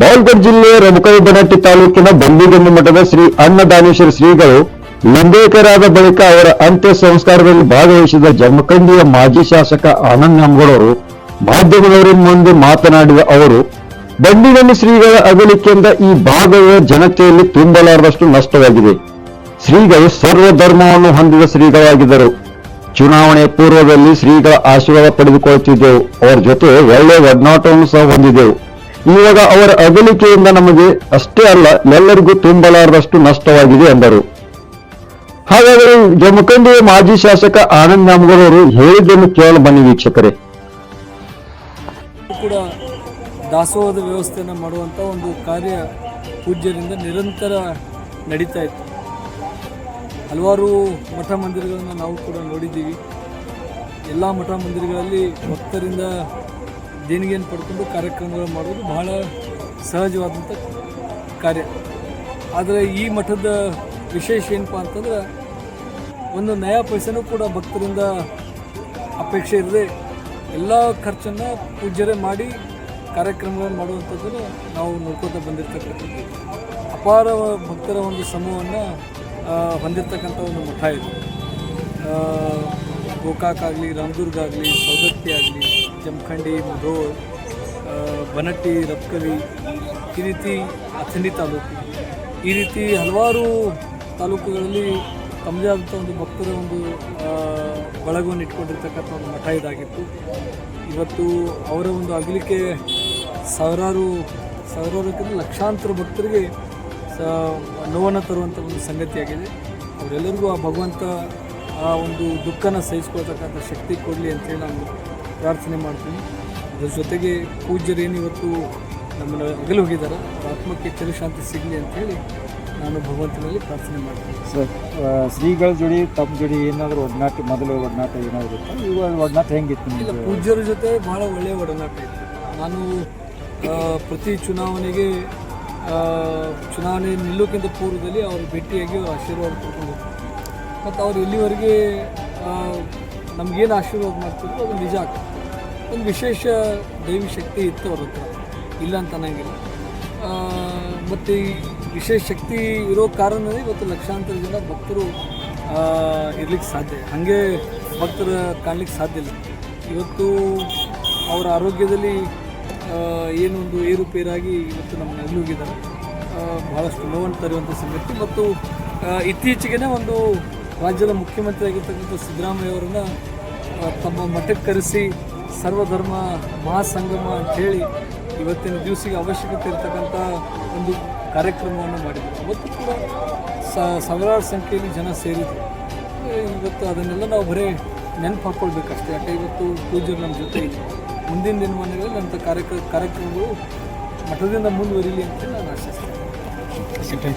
ಬಾಲ್ಗಡ್ ಜಿಲ್ಲೆ ರಮಕೈಬನಟ್ಟಿ ತಾಲೂಕಿನ ಬಂದಿಗಂಡು ಮಠದ ಶ್ರೀ ಅನ್ನದಾನೇಶ್ವರ ಶ್ರೀಗಳು ಲಿಂಗೈಕ್ಯರಾದ ಬಳಿಕ ಅವರ ಅಂತ್ಯ ಸಂಸ್ಕಾರದಲ್ಲಿ ಭಾಗವಹಿಸಿದ ಜಮಖಂಡಿಯ ಮಾಜಿ ಶಾಸಕ ಆನಂದ್ ಅವರು ಮಾಧ್ಯಮದವರ ಮುಂದೆ ಮಾತನಾಡಿದ ಅವರು ಬಂಡಿಗಂಡಿ ಶ್ರೀಗಳ ಅಗಲಿಕೆಯಿಂದ ಈ ಭಾಗದ ಜನತೆಯಲ್ಲಿ ತುಂಬಲಾರದಷ್ಟು ನಷ್ಟವಾಗಿದೆ. ಶ್ರೀಗಳು ಸರ್ವ ಧರ್ಮವನ್ನು ಹೊಂದಿದ ಶ್ರೀಗಳಾಗಿದ್ದರು. ಚುನಾವಣೆ ಪೂರ್ವದಲ್ಲಿ ಶ್ರೀಗಳ ಆಶೀರ್ವಾದ ಪಡೆದುಕೊಳ್ಳುತ್ತಿದ್ದೆವು. ಅವರ ಜೊತೆ ಒಳ್ಳೆಯ ಒಡನಾಟವನ್ನು ಸಹ ಹೊಂದಿದೆವು ಇವಾಗ ಅವರ ಅಗಲಿಕೆಯಿಂದ ನಮಗೆ ಅಷ್ಟೇ ಅಲ್ಲ, ಎಲ್ಲರಿಗೂ ತುಂಬಲಾರದಷ್ಟು ನಷ್ಟವಾಗಿದೆ ಎಂದರು. ಹಾಗಾದರೆ ಜಮಖಂಡಿಯ ಮಾಜಿ ಶಾಸಕ ಆನಂದ್ ನಾಮಗೌಡ ಅವರು ಹೇಳಿದ್ದನ್ನು ಕೇಳಲು ಬನ್ನಿ ವೀಕ್ಷಕರೇ. ಕೂಡ ದಾಸೋಹದ ವ್ಯವಸ್ಥೆಯನ್ನು ಮಾಡುವಂಥ ಒಂದು ಕಾರ್ಯ ಪೂಜ್ಯರಿಂದ ನಿರಂತರ ನಡೀತಾ ಇತ್ತು. ಹಲವಾರು ಮಠ ಮಂದಿರಗಳನ್ನು ನಾವು ಕೂಡ ನೋಡಿದ್ದೀವಿ. ಎಲ್ಲ ಮಠ ಮಂದಿರಗಳಲ್ಲಿ ಭಕ್ತರಿಂದ ದೇಣಿಗೆಯನ್ನು ಪಡ್ಕೊಂಡು ಕಾರ್ಯಕ್ರಮಗಳು ಮಾಡೋದು ಬಹಳ ಸಹಜವಾದಂಥ ಕಾರ್ಯ. ಆದರೆ ಈ ಮಠದ ವಿಶೇಷ ಏನಪ್ಪ ಅಂತಂದ್ರೆ ಒಂದು ನಯಾ ಪೈಸೆನೂ ಕೂಡ ಭಕ್ತರಿಂದ ಅಪೇಕ್ಷೆ ಇರದೆ ಎಲ್ಲ ಖರ್ಚನ್ನು ಪೂಜ್ಯರೇ ಮಾಡಿ ಕಾರ್ಯಕ್ರಮಗಳನ್ನು ಮಾಡುವಂಥದ್ದನ್ನು ನಾವು ನೋಡ್ಕೊತಾ ಬಂದಿರ್ತಕ್ಕಂಥದ್ದು. ಅಪಾರ ಭಕ್ತರ ಒಂದು ಸಮೂಹವನ್ನು ಹೊಂದಿರತಕ್ಕಂಥ ಒಂದು ಮಠ ಇದು. ಗೋಕಾಕ್ ಆಗಲಿ ರಾಮದುರ್ಗ ಆಗಲಿ, ಸೌದತ್ತಿ ಆಗಲಿ ಜಮಖಂಡಿ ಮುಧೋಳ್ ಬನಟ್ಟಿ ರಪ್ಕಲಿ ಈ ರೀತಿ ಅಥಣಿ ತಾಲೂಕು. ಈ ರೀತಿ ಹಲವಾರು ತಾಲೂಕುಗಳಲ್ಲಿ ತಮ್ಮದೇ ಆದಂಥ ಒಂದು ಭಕ್ತರ ಒಂದು ಬಳಗವನ್ನು ಇಟ್ಕೊಂಡಿರ್ತಕ್ಕಂಥ ಒಂದು ಮಠ ಇದಾಗಿತ್ತು. ಇವತ್ತು ಅವರ ಒಂದು ಅಗಲಿಕೆ ಸಾವಿರಾರು ಸಾವಿರಾರಕ್ಕಿಂತ ಲಕ್ಷಾಂತರ ಭಕ್ತರಿಗೆ ಸ, ನೋವನ್ನು ತರುವಂಥ ಒಂದು ಸಂಗತಿಯಾಗಿದೆ. ಅವರೆಲ್ಲರಿಗೂ ಆ ಭಗವಂತ ಆ ಒಂದು ದುಃಖನ ಸಹಿಸ್ಕೊಳ್ತಕ್ಕಂಥ ಶಕ್ತಿ ಕೊಡಲಿ ಅಂತೇಳಿ ನಾನು ಪ್ರಾರ್ಥನೆ ಮಾಡ್ತೀನಿ. ಅದ್ರ ಜೊತೆಗೆ ಪೂಜ್ಯರೇನು ಇವತ್ತು ನಮ್ಮನ್ನು ಅಗಲು ಹೋಗಿದ್ದಾರೆ. ಆತ್ಮಕ್ಕೆ ಚಿರಶಾಂತಿ ಸಿಗಲಿ ಅಂತೇಳಿ ನಾನು ಭಗವಂತನಲ್ಲಿ ಪ್ರಾರ್ಥನೆ ಮಾಡ್ತೀನಿ. ಸರ್ ಶ್ರೀಗಳ ಜೋಡಿ ತಮ್ಮ ಜೋಡಿ ಏನಾದರೂ ಒಡನಾಟ ಮೊದಲು ಒಡನಾಟ ಏನಾದರೂ ಇತ್ತು? ಇವಾಗ ಒಡನಾಟ ಹೆಂಗಿತ್ತು ಇಲ್ಲ ಪೂಜ್ಯರ ಜೊತೆ ಭಾಳ ಒಳ್ಳೆಯ ಒಡನಾಟ ಇತ್ತು. ನಾನು ಪ್ರತಿ ಚುನಾವಣೆಗೆ ಚುನಾವಣೆ ನಿಲ್ಲೋಕ್ಕಿಂತ ಪೂರ್ವದಲ್ಲಿ ಅವರು ಭೇಟಿಯಾಗಿ ಅವ್ರ ಆಶೀರ್ವಾದ ಕೊಡ್ಕೊಂಡು ಮತ್ತು ಅವ್ರು ಇಲ್ಲಿವರೆಗೆ ನಮಗೇನು ಆಶೀರ್ವಾದ ಮಾಡ್ತಿದ್ರು ಅದು ನಿಜ ಆಗ್ತದೆ. ಒಂದು ವಿಶೇಷ ದೈವಿ ಶಕ್ತಿ ಇತ್ತು ಅವ್ರ ಹತ್ರ. ಇಲ್ಲ ಅಂತ ಅನ್ನಂಗಿಲ್ಲ. ಮತ್ತು ಈ ವಿಶೇಷ ಶಕ್ತಿ ಇರೋ ಕಾರಣನೇ ಇವತ್ತು ಲಕ್ಷಾಂತರ ಜನ ಭಕ್ತರು ಇರಲಿಕ್ಕೆ ಸಾಧ್ಯ. ಹಾಗೆ ಭಕ್ತರ ಕಾಣ್ಲಿಕ್ಕೆ ಸಾಧ್ಯ ಇಲ್ಲ. ಇವತ್ತು ಅವರ ಆರೋಗ್ಯದಲ್ಲಿ ಏನೊಂದು ಏರುಪೇರಾಗಿ ಇವತ್ತು ನಮ್ಮ ನಗಲು ಹೋಗಿದ್ದಾರೆ. ಆ, ಬಹಳಷ್ಟು ನೋವನ್ನು ತರುವಂಥ ಸಂಗತಿ ಮತ್ತು ಇತ್ತೀಚೆಗೆ ಒಂದು ರಾಜ್ಯದ ಮುಖ್ಯಮಂತ್ರಿ ಆಗಿರ್ತಕ್ಕಂಥ ಸಿದ್ದರಾಮಯ್ಯ ಅವರನ್ನು ತಮ್ಮ ಮಠಕ್ಕೆ ಕರೆಸಿ ಸರ್ವಧರ್ಮ ಮಹಾಸಂಗಮ ಅಂಥೇಳಿ ಇವತ್ತಿನ ದಿವಸಿಗೆ ಅವಶ್ಯಕತೆ ಇರತಕ್ಕಂಥ ಒಂದು ಕಾರ್ಯಕ್ರಮವನ್ನು ಮಾಡಿದರು. ಅವತ್ತು ಕೂಡ ಸಾವಿರಾರು ಸಂಖ್ಯೆಯಲ್ಲಿ ಜನ ಸೇರಿದರು. ಇವತ್ತು ಅದನ್ನೆಲ್ಲ ನಾವು ಬರೀ ನೆನಪು ಹಾಕ್ಕೊಳ್ಬೇಕಷ್ಟೇ ಯಾಕೆ ಇವತ್ತು ಪೂಜೆ ನಮ್ಮ ಜೊತೆ ಇದೆ ಮುಂದಿನ ದಿನಮಾನಗಳಲ್ಲಿ ಅಂಥ ಕಾರ್ಯಕ್ರ, ಕಾರ್ಯಕ್ರಮಗಳು ಮಠದಿಂದ ಮುಂದುವರಿಲಿ ಅಂತ ನಾನು ಆಶಿಸ್ತೇನೆ.